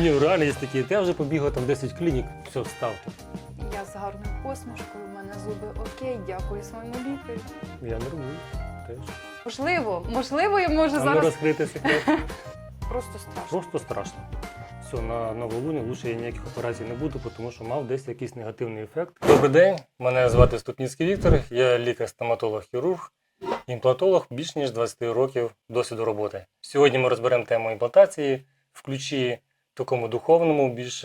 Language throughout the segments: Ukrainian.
Ні, реально є такі. Я вже побігла там 10 клінік, все, ставте. Я з гарною посмішкою, у мене зуби окей, дякую своєму лікарю. Я нервую. Теж. Можливо, можливо, я можу А ну зараз розкрити секрет. просто страшно. Просто страшно. Все, на новолуні лучше я ніяких операцій не буду, тому що мав десь якийсь негативний ефект. Добрий день, мене звати Ступніцький Віктор, я лікар-стоматолог-хірург, імплантолог більш ніж 20 років досвіду роботи. Сьогодні ми розберемо тему імплантації в ключі такому духовному, більш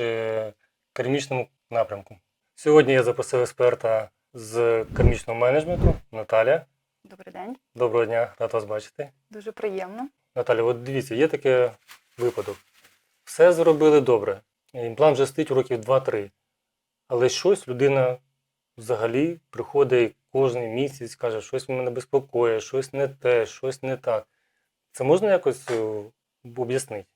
кармічному напрямку. Сьогодні я запросив експерта з кармічного менеджменту Наталя. Добрий день, Доброго дня, рад вас бачити. дуже приємно. Наталя, от дивіться, є таке випадок. Все зробили добре. Імплант вже стоїть років 2-3. Але щось людина взагалі приходить кожен місяць, каже, щось мене безпокоїть, щось не те, щось не так. Це можна якось е, об'яснити?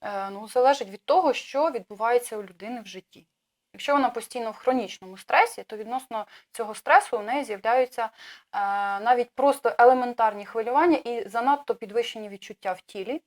Е, ну, залежить від того, що відбувається у людини в житті. Якщо вона постійно в хронічному стресі, то відносно цього стресу у неї з'являються е, навіть просто елементарні хвилювання і занадто підвищені відчуття в тілі.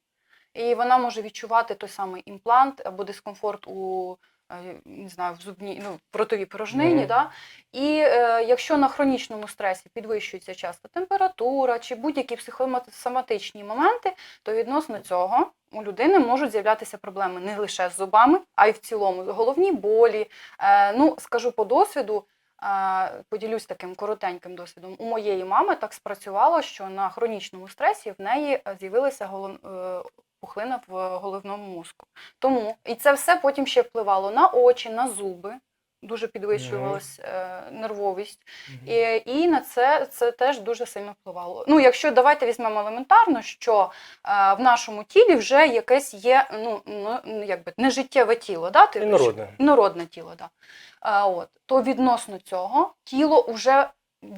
І вона може відчувати той самий імплант або дискомфорт у е, не знаю, в зубній, ну, в ротовій порожнині. Мгм. Да? І е, якщо на хронічному стресі підвищується часто температура чи будь-які психосоматичні моменти, то відносно цього у людини можуть з'являтися проблеми не лише з зубами, а й в цілому головні болі. Е, ну, скажу по досвіду, е, поділюсь таким коротеньким досвідом. У моєї мами так спрацювало, що на хронічному стресі в неї е, з'явилася голов... пухлина в головному мозку. Тому і це все потім ще впливало на очі, на зуби. Дуже підвищувалась е, нервовість. І, і на це, це теж дуже сильно впливало. Ну, якщо давайте візьмемо елементарно, що е, в нашому тілі вже якесь є ну, ну ну, якби нежиттєве тіло, да? ти- Інородне. інородне тіло, да. а, от, то відносно цього тіло вже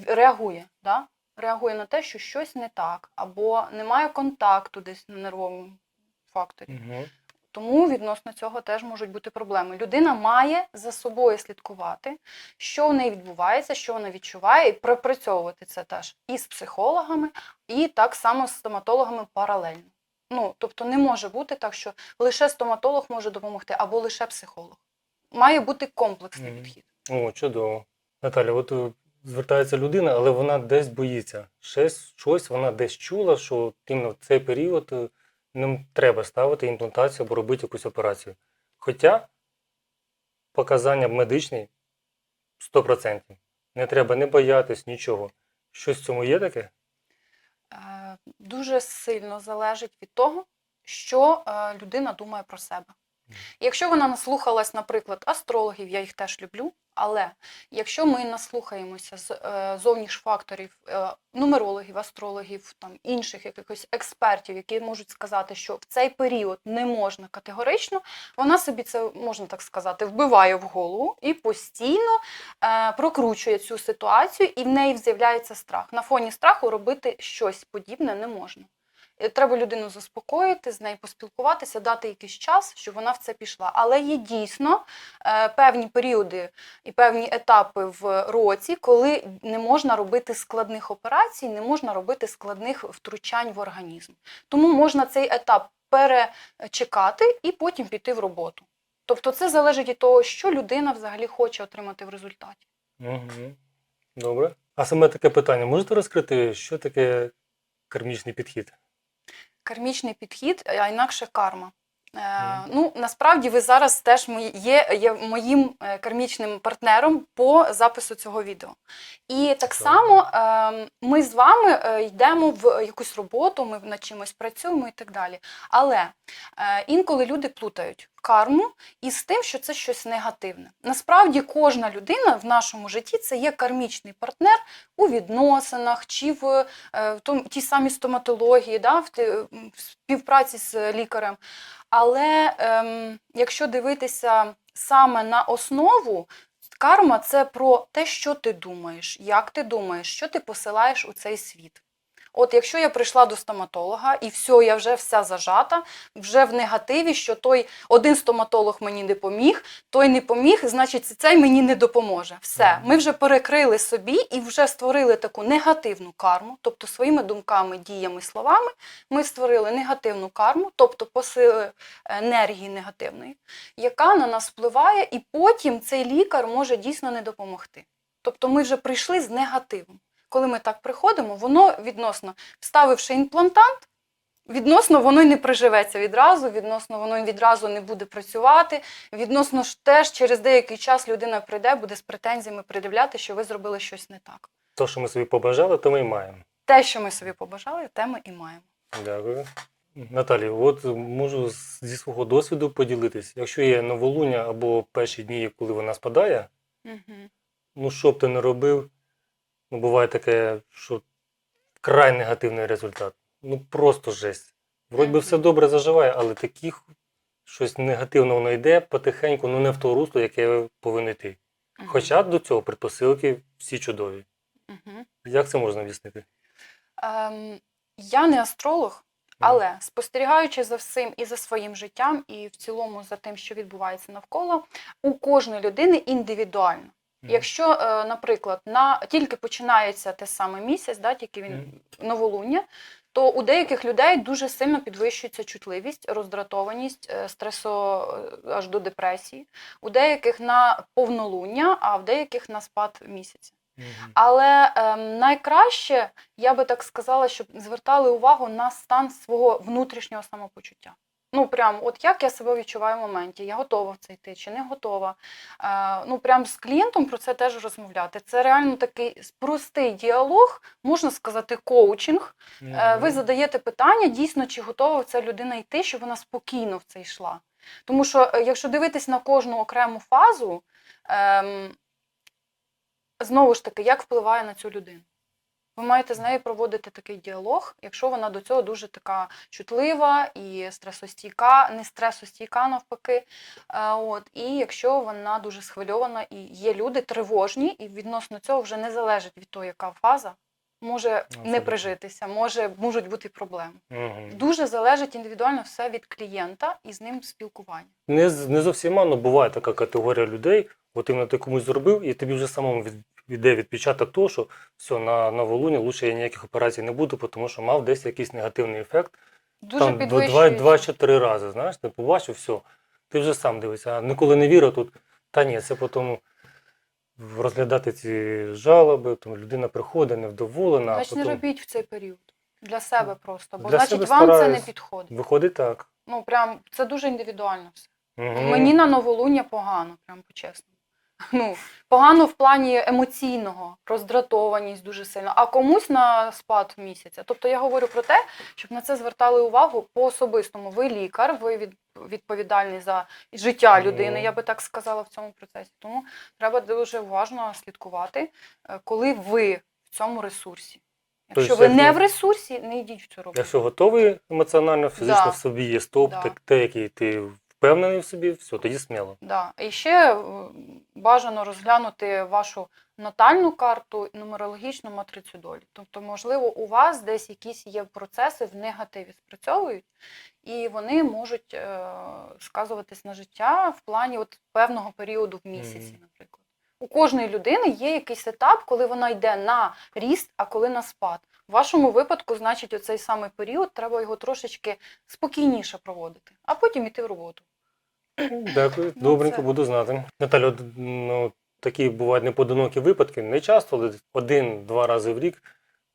реагує, да? реагує на те, що щось не так, або немає контакту десь на нервовому факторі. Угу. Тому відносно цього теж можуть бути проблеми. Людина має за собою слідкувати, що в неї відбувається, що вона відчуває, і пропрацьовувати це теж і з психологами, і так само з стоматологами паралельно. Ну, тобто не може бути так, що лише стоматолог може допомогти, або лише психолог. Має бути комплексний підхід. О, чудово. Наталя, от е, звертається людина, але вона десь боїться. Щось, щось вона десь чула, що в цей період е, не треба ставити імплантацію або робити якусь операцію. Хоча показання медичні 100%. Не треба не боятись нічого. Щось в цьому є таке? Е, Дуже сильно залежить від того, що е, людина думає про себе. Якщо вона наслухалась, наприклад, астрологів, я їх теж люблю. Але якщо ми наслухаємося з е, зовніш факторів е, нумерологів, астрологів, там інших якихось експертів, які можуть сказати, що в цей період не можна категорично, вона собі це можна так сказати, вбиває в голову і постійно е, прокручує цю ситуацію, і в неї з'являється страх. На фоні страху робити щось подібне не можна. Е, Треба людину заспокоїти, з нею поспілкуватися, дати якийсь час, щоб вона в це пішла. Але є дійсно е, певні періоди і певні етапи в році, коли не можна робити складних операцій, не можна робити складних втручань в організм. Тому можна цей етап перечекати і потім піти в роботу. Тобто це залежить від того, що людина взагалі хоче отримати в результаті. Угу. Добре. А саме таке питання: можете розкрити, що таке кармічний підхід? Кармічний підхід, а інакше карма. Е, ну, насправді ви зараз теж є, є моїм е, кармічним партнером по запису цього відео. І так само е, ми з вами е, йдемо в якусь роботу, ми над чимось працюємо і так далі. Але інколи люди плутають карму із тим, що це щось негативне. Насправді кожна людина в нашому житті це є кармічний партнер у відносинах чи в, е, в тій самій стоматології, да, в, в співпраці з лікарем. Але ем, якщо дивитися саме на основу, карма це про те, що ти думаєш, як ти думаєш, що ти посилаєш у цей світ. От якщо я прийшла до стоматолога і все, я вже вся зажата, вже в негативі, що той один стоматолог мені не поміг, той не поміг, значить цей мені не допоможе. Все, ми вже перекрили собі і вже створили таку негативну карму, тобто своїми думками, діями, словами ми створили негативну карму, тобто посили енергії негативної, яка на нас впливає, і потім цей лікар може дійсно не допомогти. Тобто ми вже прийшли з негативом. Коли ми так приходимо, воно відносно, вставивши імплантант, відносно воно й не приживеться відразу, відносно воно й відразу не буде працювати. Відносно ж теж через деякий час людина прийде, буде з претензіями придивляти, що ви зробили щось не так. То, що ми собі побажали, то ми і маємо. Те, що ми собі побажали, те ми і маємо. Дякую. Наталі, от можу зі свого досвіду поділитись. Якщо є новолуння або перші дні, коли вона спадає, Угу. ну що б ти не робив, ну буває таке, що край негативний результат. Ну просто жесть. Вроді би все добре заживає, але таких щось негативно воно йде потихеньку, ну не в то русло, яке повинно йти. Хоча до цього предпосилки всі чудові. Угу. Як це можна об'яснити? Ем, я не астролог, але спостерігаючи за всім і за своїм життям, і в цілому за тим, що відбувається навколо, у кожної людини індивідуально. Якщо, е, наприклад, на тільки починається те саме місяць, да, тільки він новолуння, то у деяких людей дуже сильно підвищується чутливість, роздратованість, е, стресо е, аж до депресії, у деяких на повнолуння, а в деяких на спад місяця. Але ем, найкраще, я би так сказала, щоб звертали увагу на стан свого внутрішнього самопочуття. Ну, прям, от як я себе відчуваю в моменті, я готова в це йти чи не готова. Е, ну, прям з клієнтом про це теж розмовляти. Це реально такий простий діалог, можна сказати, коучинг. Е, Ви задаєте питання, дійсно, чи готова ця людина йти, щоб вона спокійно в це йшла. Тому що, е, якщо дивитись на кожну окрему фазу, ем, знову ж таки, як впливає на цю людину? Ви маєте з нею проводити такий діалог, якщо вона до цього дуже така чутлива і стресостійка, не стресостійка навпаки. Е, От, і якщо вона дуже схвильована, і є люди тривожні, і відносно цього вже не залежить від того, яка фаза, може не прижитися, може, можуть бути проблеми. Мгм. Дуже залежить індивідуально все від клієнта і з ним спілкування. Не, не зовсім але буває така категорія людей, от іменно ти комусь зробив, і тобі вже самому від, йде відпечаток того, що все, на новолунні лучше я ніяких операцій не буду, тому що мав десь якийсь негативний ефект. Дуже там два, два, чи три рази, знаєш, ти побачив, все. Ти вже сам дивишся, а ніколи не вірив тут. Та ні, це потім розглядати ці жалоби, тому людина приходить невдоволена, Значить, не робіть в цей період. Для себе просто. Бо Для значить вам це не підходить. виходить так. Ну прям це дуже індивідуально все. Мгм. Мені на новолуння погано, прям по-чесному. Ну, погано в плані емоційного, роздратованість дуже сильно, а комусь на спад місяця. Тобто я говорю про те, щоб на це звертали увагу по особистому. Ви лікар, ви від, відповідальний за життя людини, я би так сказала в цьому процесі. Тому треба дуже уважно слідкувати, е, коли ви в цьому ресурсі. Якщо Тобто, ви не в ресурсі, не йдіть в цю роботу. Якщо готовий емоціонально, фізично Да. в собі є стоп, Да. так, те, який ти впевнений в собі, все, тоді сміло. Да. І ще е, бажано розглянути вашу натальну карту, і нумерологічну матрицю долі. Тобто, можливо, у вас десь якісь є процеси в негативі спрацьовують, і вони можуть е, сказуватись на життя в плані от певного періоду в місяці, Мгм. наприклад. У кожної людини є якийсь етап, коли вона йде на ріст, а коли на спад. В вашому випадку, значить, оцей самий період треба його трошечки спокійніше проводити, а потім йти в роботу. Дякую, Ну, добренько, буду знати. Наталя, от, ну, такі бувають непоодинокі випадки, не часто, але один-два рази в рік,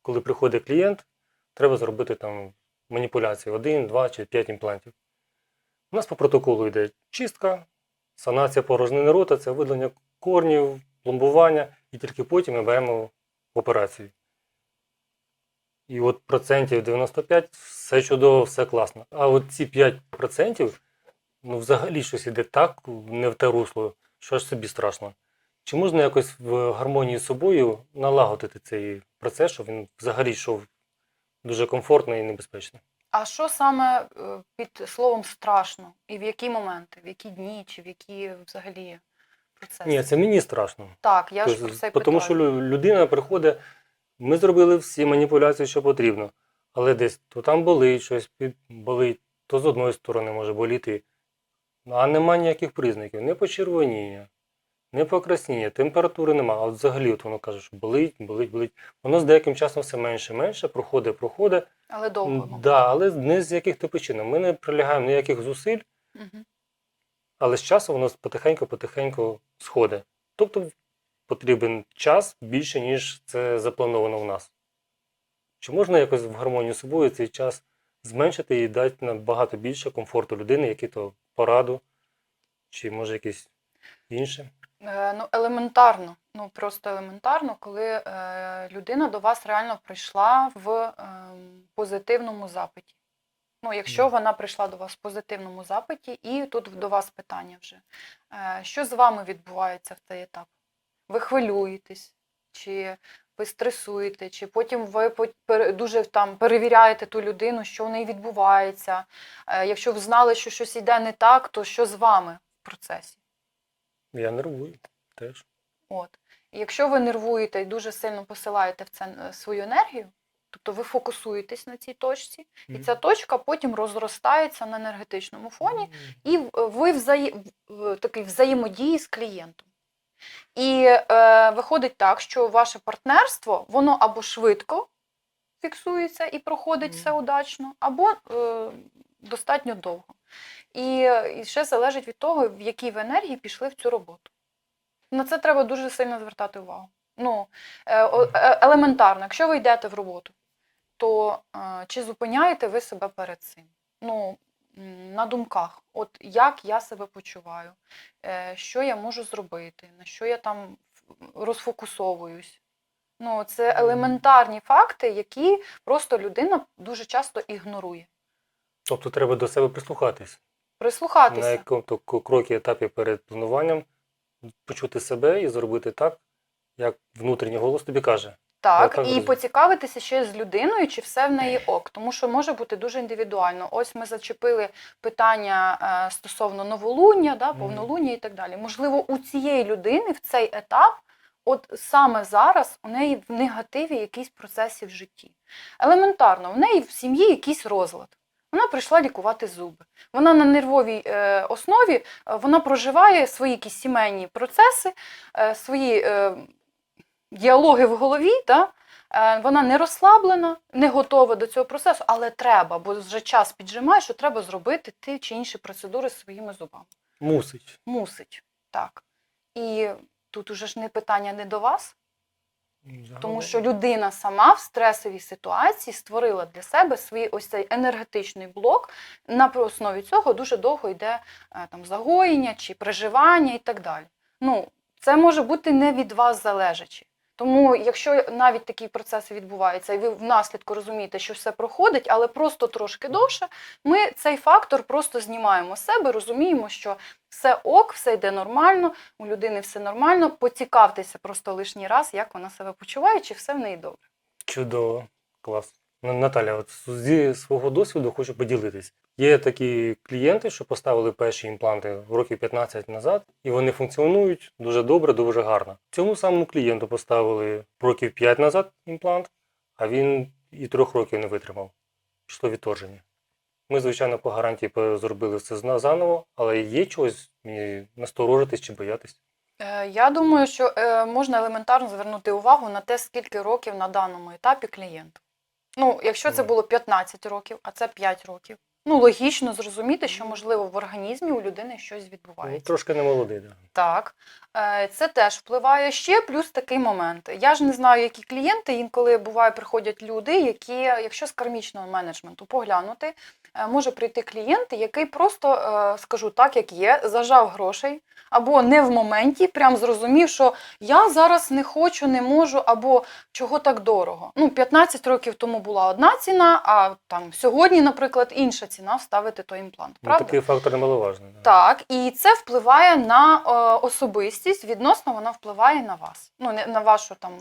коли приходить клієнт, треба зробити там маніпуляції, один, два чи п'ять імплантів. У нас по протоколу йде чистка, санація порожнини рота, це видалення корнів, пломбування, і тільки потім ми беремо в операцію. І от процентів 95 все чудово, все класно. А от ці 5% ну, взагалі щось іде так, не в те русло, що аж собі страшно. Чи можна якось в гармонії з собою налагодити цей процес, щоб він взагалі йшов дуже комфортно і небезпечно? А що саме е, під словом страшно? І в які моменти, в які дні, чи в які взагалі процеси? Ні, це мені страшно. Так, я ж Тобто, про це й тому що людина приходить, Ми зробили всі маніпуляції, що потрібно, але десь то там болить, щось болить, то з одної сторони може боліти. А нема ніяких признаків, не почервоніння, не покраснення, температури нема. А от взагалі от воно каже, що болить, болить, болить. Воно з деяким часом все менше, менше, проходить, проходить. Але довго. Да, але не з яких то причин. Ми не прилягаємо ніяких зусиль, Мгм. але з часу воно потихеньку-потихеньку сходить. Тобто потрібен час більше, ніж це заплановано в нас. Чи можна якось в гармонію з собою цей час зменшити і дати набагато більше комфорту людини, які то пораду, чи може якесь інше? Е, Ну, елементарно, ну просто елементарно, коли е, людина до вас реально прийшла в е, позитивному запиті. Ну, якщо вона прийшла до вас в позитивному запиті, і тут до вас питання вже. Е, що з вами відбувається в цей етап? Ви хвилюєтесь, чи ви стресуєте, чи потім ви дуже там перевіряєте ту людину, що в неї відбувається. Е, якщо ви знали, що щось йде не так, то що з вами в процесі? Я нервую теж. От. І якщо ви нервуєте і дуже сильно посилаєте в це е, свою енергію, тобто ви фокусуєтесь на цій точці, і ця точка потім розростається на енергетичному фоні, і ви взаї... такий взаємодії з клієнтом. І е, виходить так, що ваше партнерство, воно або швидко фіксується і проходить все удачно, або е, достатньо довго. І, і ще залежить від того, в якій ви енергії пішли в цю роботу. На це треба дуже сильно звертати увагу. Ну, е, е, елементарно, якщо ви йдете в роботу, то е, чи зупиняєте ви себе перед цим? Ну, на думках, от як я себе почуваю, е, що я можу зробити, на що я там розфокусовуюсь. Ну, це елементарні факти, які просто людина дуже часто ігнорує. Тобто треба до себе прислухатись. На якому то крокі етапі перед плануванням почути себе і зробити так, як внутрішній голос тобі каже. Так, і поцікавитися ще з людиною, чи все в неї ок, тому що може бути дуже індивідуально. Ось ми зачепили питання е, стосовно новолуння, да, повнолуння і так далі. Можливо, у цієї людини в цей етап, от саме зараз, у неї в негативі якісь процеси в житті. Елементарно, в неї в сім'ї якийсь розлад. Вона прийшла лікувати зуби. Вона на нервовій е, основі е, вона проживає свої якісь сімейні процеси, е, свої е, діалоги в голові, да? е, вона не розслаблена, не готова до цього процесу, але треба, бо вже час піджимає, що треба зробити ті чи інші процедури з своїми зубами. Мусить. Мусить, так. І тут уже ж не питання не до вас, тому що людина сама в стресовій ситуації створила для себе свій ось цей енергетичний блок. На основі цього дуже довго йде е, там загоєння чи приживання і так далі. Ну, це може бути не від вас залежачи. Тому, якщо навіть такі процеси відбуваються, і ви внаслідку розумієте, що все проходить, але просто трошки довше, ми цей фактор просто знімаємо з себе, розуміємо, що все ок, все йде нормально, у людини все нормально. Поцікавтеся просто лишній раз, як вона себе почуває, чи все в неї добре. Чудово, клас. На- Наталя, от зі свого досвіду хочу поділитись. Є такі клієнти, що поставили перші імпланти років 15 назад, і вони функціонують дуже добре, дуже гарно. Цьому самому клієнту поставили років 5 назад імплант, а він і трьох років не витримав. Пішло відторження. Ми, звичайно, по гарантії зробили все заново, але є чогось мені насторожитись чи боятись. Е, Я думаю, що е, можна елементарно звернути увагу на те, скільки років на даному етапі клієнту. Ну, якщо це було 15 років, а це 5 років. Ну, логічно зрозуміти, що можливо в організмі у людини щось Ну, відбувається. трошки не молодий. Да. Так, Е, це теж впливає ще плюс такий момент. Я ж не знаю, які клієнти інколи буває, приходять люди, які, якщо з кармічного менеджменту поглянути, може прийти клієнт, який просто, е, скажу так, як є, зажав грошей, або не в моменті, прям зрозумів, що я зараз не хочу, не можу, або чого так дорого. Ну, 15 років тому була одна ціна, а там сьогодні, наприклад, інша ціна вставити той імплант. Ну, такий фактор немаловажний. Так, і це впливає на е, особистість, відносно вона впливає на вас, ну на вашу там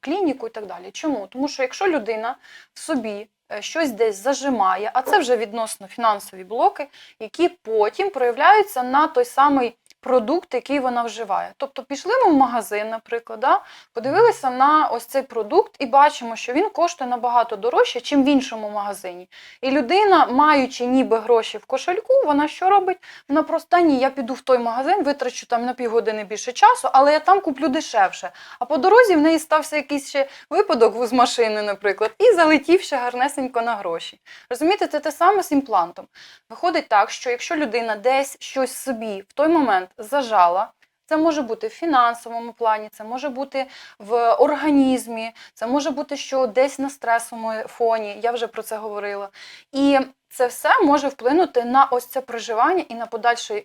клініку і так далі. Чому? Тому що якщо людина в собі е, щось десь зажимає, а це вже відносно фінансові блоки, які потім проявляються на той самий продукт, який вона вживає. Тобто пішли ми в магазин, наприклад, да, подивилися на ось цей продукт і бачимо, що він коштує набагато дорожче, ніж в іншому магазині. І людина, маючи ніби гроші в кошельку, вона що робить? Вона просто ні, я піду в той магазин, витрачу там на півгодини більше часу, але я там куплю дешевше. А по дорозі в неї стався якийсь ще випадок з машини, наприклад, і залетів ще гарнесенько на гроші. Розумієте, це те саме з імплантом. Виходить так, що якщо людина десь щось собі в той момент зажала, це може бути в фінансовому плані, це може бути в організмі, це може бути, що десь на стресовому фоні, я вже про це говорила. І це все може вплинути на ось це проживання і на подальше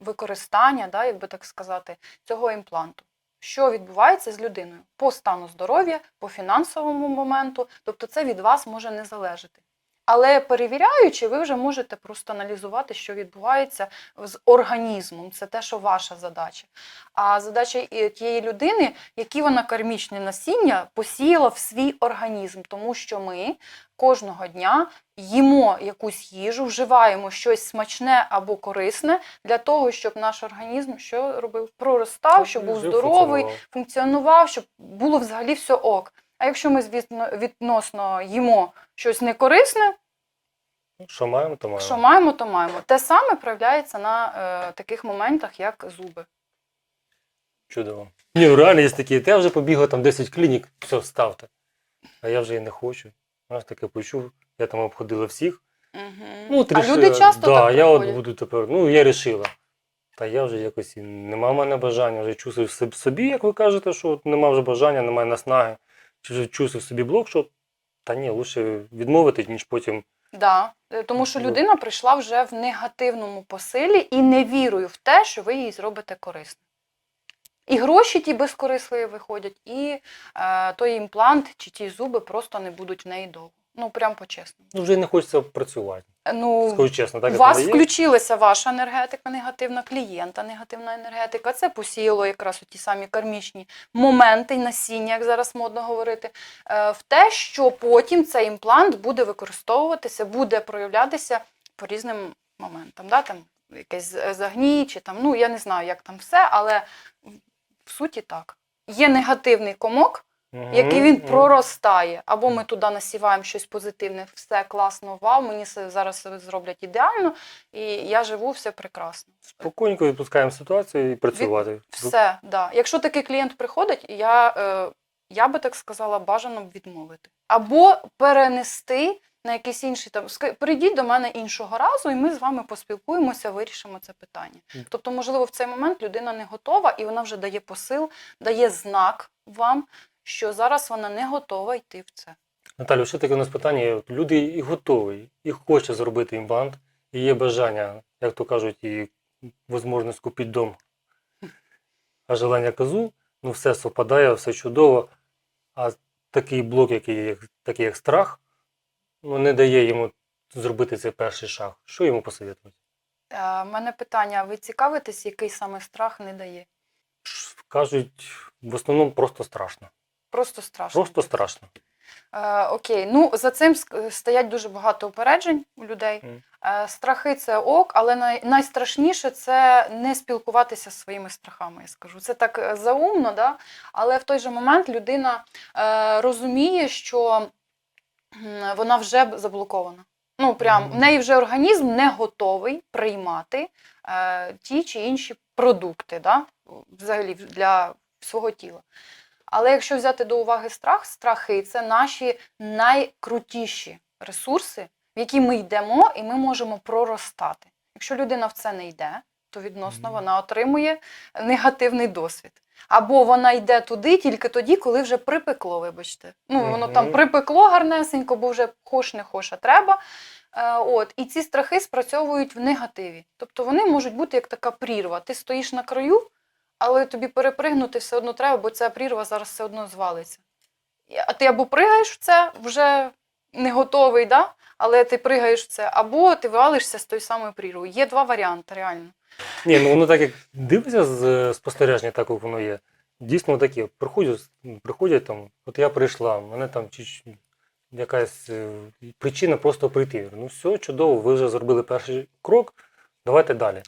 використання, да, як би так сказати, цього імпланту. Що відбувається з людиною по стану здоров'я, по фінансовому моменту, тобто це від вас може не залежати. Але перевіряючи, ви вже можете просто аналізувати, що відбувається з організмом. Це те, що ваша задача. А задача тієї людини, які вона кармічне насіння посіяла в свій організм, тому що ми кожного дня їмо якусь їжу, вживаємо щось смачне або корисне для того, щоб наш організм що робив? Проростав, щоб був здоровий, функціонував, щоб було взагалі все ок. А якщо ми звісно відносно їмо щось некорисне, Що маємо, то маємо. що маємо, то маємо. Те саме проявляється на е, таких моментах, як зуби. Чудово. Ні, реально є такі, я вже побігла там 10 клінік, все, ставте. А я вже і не хочу. Знаєш, таке почув, я там обходила всіх. Ну, от а рішила, люди часто да, так я от приходять? буду тепер, ну я рішила. Та я вже якось і нема в мене бажання, вже чувствую в собі, як ви кажете, що от нема вже бажання, немає наснаги. Чи вже чувствую в собі блок, що та ні, лучше відмовити, ніж потім. Да. Е, Тому що Ну. людина прийшла вже в негативному посилі і не вірую в те, що ви їй зробите корисно. І гроші ті безкорисливі виходять, і е, той імплант чи ті зуби просто не будуть в неї довго. Ну, прям по-чесному. Ну вже не хочеться працювати. Ну, Скажу чесно, так у вас є. включилася ваша енергетика негативна, клієнта негативна енергетика. Це посіяло якраз ті самі кармічні моменти, насіння, як зараз модно говорити, е, в те, що потім цей імплант буде використовуватися, буде проявлятися по різним моментам. Да? Там якесь загній, чи там, ну я не знаю, як там все, але в суті так. Є негативний комок, Мгм, який він проростає. Або ми туди насіваємо щось позитивне, все класно, вау, мені зараз зроблять ідеально, і я живу все прекрасно. Спокійненько відпускаємо ситуацію і працювати. Все, да. Якщо такий клієнт приходить, я, е, я би так сказала, бажано б відмовити. Або перенести на якийсь інший там. Прийдіть до мене іншого разу, і ми з вами поспілкуємося, вирішимо це питання. Тобто, можливо, в цей момент людина не готова, і вона вже дає посил, дає знак вам, що зараз вона не готова йти в це. Наталю, ще таке у нас питання. Люди і готові, і хочуть зробити імплант, і є бажання, як то кажуть, і можливість купити дом. А желання козу, ну все совпадає, все чудово. А такий блок, який такий як страх, ну, не дає йому зробити цей перший шаг. Що йому посоветувати? У мене питання: ви цікавитесь, який саме страх не дає? Кажуть, в основному просто страшно. Просто страшно. Просто страшно. Е, окей, ну за цим стоять дуже багато упереджень у людей. Мгм. Е, страхи це ок, але най- найстрашніше це не спілкуватися зі своїми страхами. Я скажу. Це так е, заумно, да? але в той же момент людина е, розуміє, що вона вже заблокована. Ну, прям Мгм. в неї вже організм не готовий приймати е, ті чи інші продукти, да? взагалі для свого тіла. Але якщо взяти до уваги страх, страхи це наші найкрутіші ресурси, в які ми йдемо, і ми можемо проростати. Якщо людина в це не йде, то відносно вона отримує негативний досвід. Або вона йде туди тільки тоді, коли вже припекло, вибачте. Ну, воно там припекло гарнесенько, бо вже хош не хош, а треба. Е, От, і ці страхи спрацьовують в негативі. Тобто вони можуть бути як така прірва. Ти стоїш на краю, але тобі перепригнути все одно треба, бо ця прірва зараз все одно звалиться. А ти або пригаєш в це, вже не готовий, да? але ти пригаєш в це, або ти валишся з тої самої прірви. Є два варіанти, реально. Ні, ну воно так як дивишся з спостереження, так як воно є. Дійсно таке. Приходять, приходять там, от я прийшла, мене там чи якась е, причина просто прийти. Ну все, чудово, ви вже зробили перший крок, давайте далі.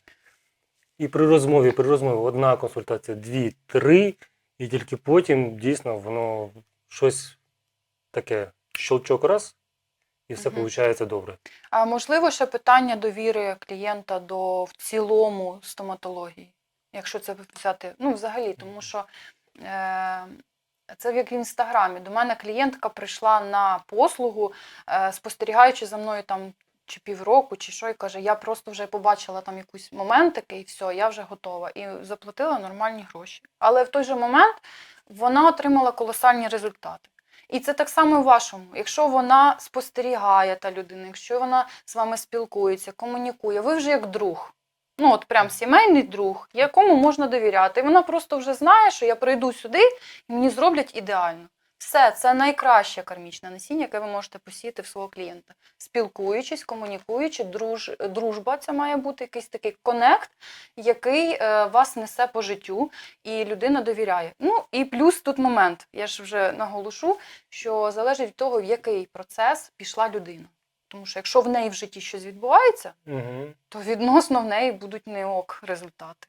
І при розмові, при розмові одна консультація, дві, три, і тільки потім дійсно воно щось таке щелчок раз, і все виходить добре. А можливо, ще питання довіри клієнта до в цілому стоматології, якщо це взяти, ну взагалі, тому що е, це як в інстаграмі. До мене клієнтка прийшла на послугу, е, спостерігаючи за мною там чи півроку, чи що, і каже: я просто вже побачила там якийсь момент і все, я вже готова. І заплатила нормальні гроші. Але в той же момент вона отримала колосальні результати. І це так само в вашому. Якщо вона спостерігає та людина, якщо вона з вами спілкується, комунікує, ви вже як друг. Ну, от прям сімейний друг, якому можна довіряти. І вона просто вже знає, що я прийду сюди і мені зроблять ідеально. Все, це найкраще кармічне насіння, яке ви можете посіяти в свого клієнта. Спілкуючись, комунікуючи, друж, дружба це має бути якийсь такий конект, який е, вас несе по життю, і людина довіряє. Ну і плюс тут момент, я ж вже наголошу, що залежить від того, в який процес пішла людина. Тому що якщо в неї в житті щось відбувається, Угу. то відносно в неї будуть не ок результати.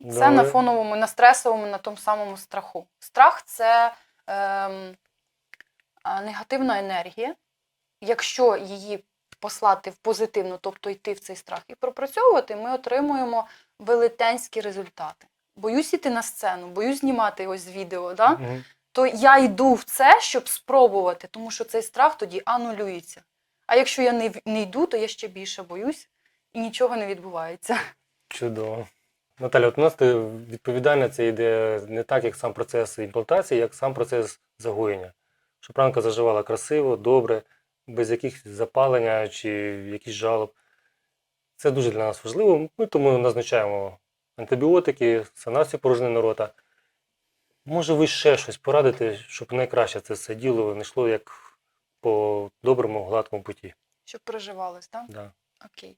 Це Добре. на фоновому, на стресовому, на тому самому страху. Страх це ем, негативна енергія. Якщо її послати в позитивну, тобто йти в цей страх і пропрацьовувати, ми отримуємо велетенські результати. Боюсь іти на сцену, боюсь знімати ось відео, да? Мгм. то я йду в це, щоб спробувати, тому що цей страх тоді анулюється. А якщо я не, не йду, то я ще більше боюсь і нічого не відбувається. Чудово. Наталя, от у нас відповідальна це йде не так, як сам процес імплантації, як сам процес загоєння. Щоб ранка заживала красиво, добре, без якихось запалення чи якихось жалоб. Це дуже для нас важливо. Ми тому назначаємо антибіотики, санацію порожнини рота. Може, ви ще щось порадите, щоб найкраще це все діло не йшло як по доброму, гладкому путі. Щоб проживалось, так? Да. Окей.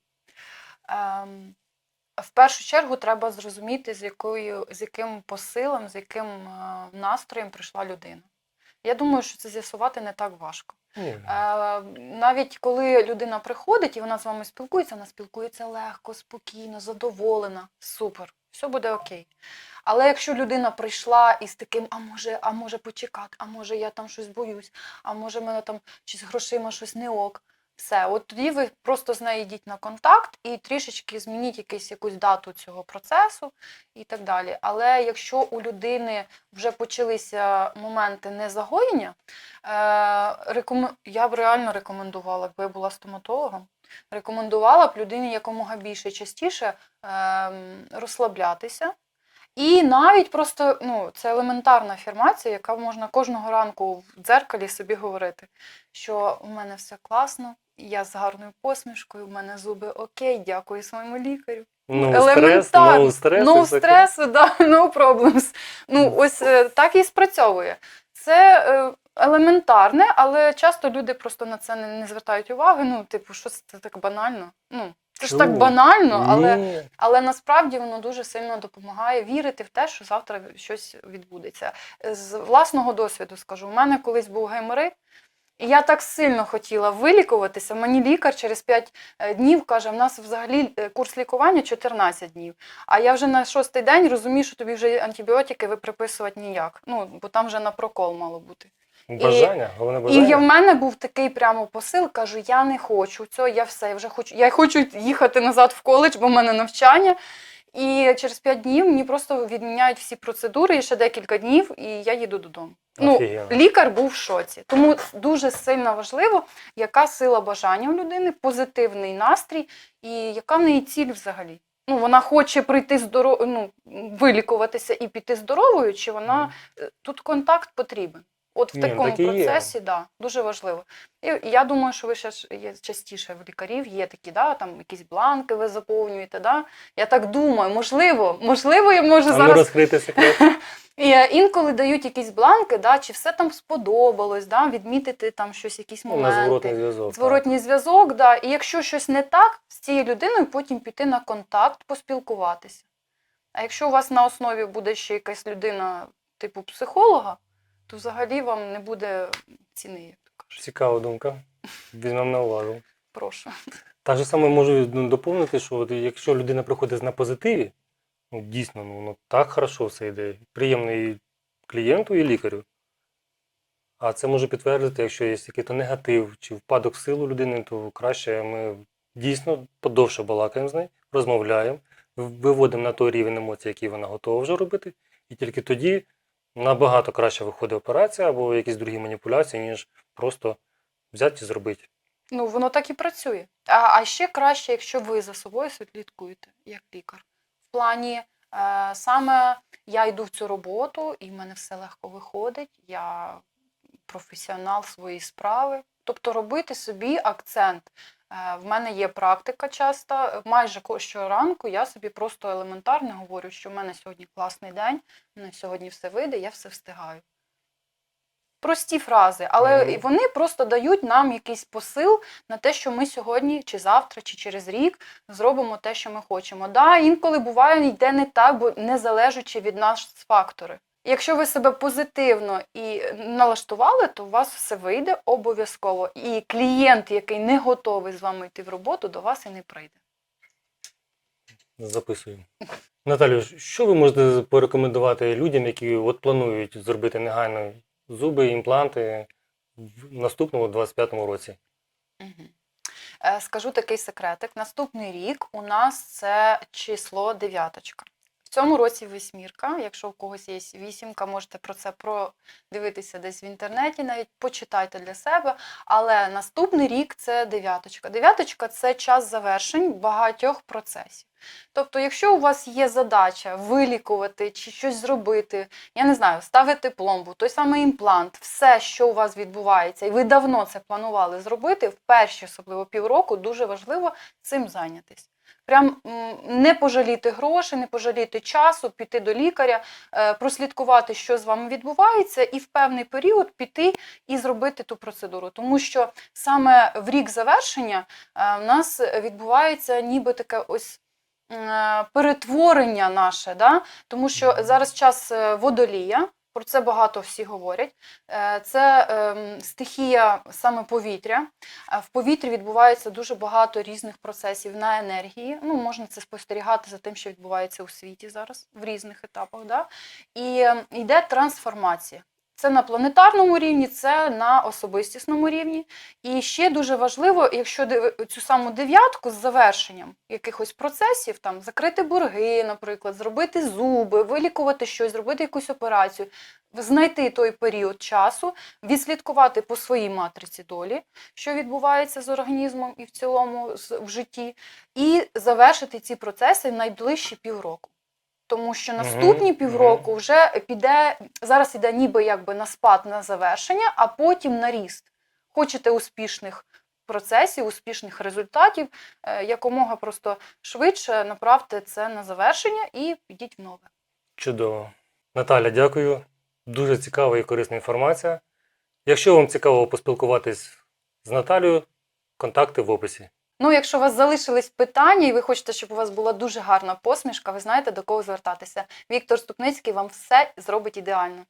Ем, в першу чергу треба зрозуміти, з, якою, з яким посилом, з яким е, настроєм прийшла людина. Я думаю, що це з'ясувати не так важко. Ні. Е, навіть коли людина приходить і вона з вами спілкується, вона спілкується легко, спокійно, задоволена. Супер, все буде окей. Але якщо людина прийшла із таким, а може, а може почекати, а може я там щось боюсь, а може мене там чи з грошима щось не ок. Все, от тоді ви просто з нею йдіть на контакт і трішечки змініть якийсь, якусь дату цього процесу і так далі. Але якщо у людини вже почалися моменти незагоєння, Е, рекомен... Я б реально рекомендувала, якби я була стоматологом, рекомендувала б людині якомога більше частіше ем, розслаблятися. І навіть просто ну, це елементарна афірмація, яка можна кожного ранку в дзеркалі собі говорити, що у мене все класно, я з гарною посмішкою, у мене зуби окей, дякую своєму лікарю. No стрес, Елементарно. no стрес. і No все стресу, да, no problems. Ну, ось е, так і спрацьовує. Це е, елементарне, але часто люди просто на це не, звертають уваги. Ну, типу, що це так банально? Ну, це ж так банально, але, але насправді воно дуже сильно допомагає вірити в те, що завтра щось відбудеться. З власного досвіду скажу, у мене колись був геморит, і я так сильно хотіла вилікуватися. Мені лікар через 5 днів каже: в нас взагалі е, курс лікування 14 днів. А я вже на шостий день розумію, що тобі вже антибіотики ви приписувати ніяк. Ну, бо там вже на прокол мало бути. Бажання, головне І бажання. я, в мене був такий прямо посил, кажу, я не хочу цього, я все, я вже хочу. Я хочу їхати назад в коледж, бо в мене навчання. І через 5 днів мені просто відміняють всі процедури, і ще декілька днів, і я їду додому. Ну, лікар був в шоці. Тому дуже сильно важливо, яка сила бажання у людини, позитивний настрій і яка в неї ціль взагалі. Ну, вона хоче прийти здоров... ну, вилікуватися і піти здоровою, чи вона е, тут контакт потрібен. От в Ні, ну, такому так є. процесі, да, дуже важливо. І я думаю, що ви ще ж є частіше в лікарів є такі, да, там якісь бланки ви заповнюєте. Да? Я так думаю, можливо, можливо, я можу А ну зараз розкрити секрет. і інколи дають якісь бланки, да, чи все там сподобалось, да, відмітити там щось, якісь Ну, на зворотний зв'язок. Зворотній зв'язок, да. І якщо щось не так з цією людиною, потім піти на контакт, поспілкуватися. А якщо у вас на основі буде ще якась людина типу психолога, то взагалі вам не буде ціни, як то кажуть. Цікава думка. Візьмемо на увагу. Прошу. Так же саме можу ну, доповнити, що от якщо людина приходить на позитиві, ну дійсно, ну, ну так хорошо все йде. Приємно і клієнту, і лікарю. А це може підтвердити, якщо є якийсь негатив чи впадок сил у людини, то краще ми дійсно подовше балакаємо з нею, розмовляємо, виводимо на той рівень емоцій, який вона готова вже робити, і тільки тоді набагато краще виходить операція або якісь другі маніпуляції, ніж просто взяти і зробити. Ну, воно так і працює. А, а ще краще, якщо ви за собою слідкуєте, як лікар. В плані е, саме я йду в цю роботу, і в мене все легко виходить. Я професіонал своєї справи. Тобто робити собі акцент. Е, в мене є практика часто. Майже щоранку я собі просто елементарно говорю, що в мене сьогодні класний день, в мене сьогодні все вийде, я все встигаю. Прості фрази, але Мгм. вони просто дають нам якийсь посил на те, що ми сьогодні, чи завтра, чи через рік зробимо те, що ми хочемо. Да, інколи буває, йде не так, бо не залежачи від нас фактори. Якщо ви себе позитивно і налаштували, то у вас все вийде обов'язково. І клієнт, який не готовий з вами йти в роботу, до вас і не прийде. Записуємо. Наталю, що ви можете порекомендувати людям, які от планують зробити негайно зуби, імпланти в наступному 25-му році? Е, Скажу такий секретик. Наступний рік у нас це число дев'яточка. Цьому році восьмірка. Якщо у когось є вісімка, можете про це продивитися десь в інтернеті, навіть почитайте для себе. Але наступний рік це дев'яточка. Дев'яточка це час завершень багатьох процесів. Тобто, якщо у вас є задача вилікувати чи щось зробити, я не знаю, ставити пломбу, той самий імплант, все, що у вас відбувається, і ви давно це планували зробити, в перші, особливо півроку, дуже важливо цим зайнятись. Прям не пожаліти грошей, не пожаліти часу, піти до лікаря, е, прослідкувати, що з вами відбувається, і в певний період піти і зробити ту процедуру. Тому що саме в рік завершення е, в нас відбувається ніби таке ось е, перетворення наше, да? тому що зараз час водолія. Про це багато всі говорять. Е, Це ем, стихія саме повітря. Е, В повітрі відбувається дуже багато різних процесів на енергії. Ну, можна це спостерігати за тим, що відбувається у світі зараз в різних етапах. Да? І ем, йде трансформація. Це на планетарному рівні, це на особистісному рівні. І ще дуже важливо, якщо цю саму дев'ятку з завершенням якихось процесів, там закрити борги, наприклад, зробити зуби, вилікувати щось, зробити якусь операцію, знайти той період часу, відслідкувати по своїй матриці долі, що відбувається з організмом і в цілому в житті, і завершити ці процеси найближчі півроку. Тому що наступні півроку вже піде, зараз іде ніби якби на спад на завершення, а потім на ріст. Хочете успішних процесів, успішних результатів, е, якомога просто швидше направте це на завершення і підіть в нове. Чудово. Наталя, дякую. Дуже цікава і корисна інформація. Якщо вам цікаво поспілкуватись з Наталією, контакти в описі. Ну, якщо у вас залишились питання, і ви хочете, щоб у вас була дуже гарна посмішка, ви знаєте, до кого звертатися. Віктор Ступницький вам все зробить ідеально.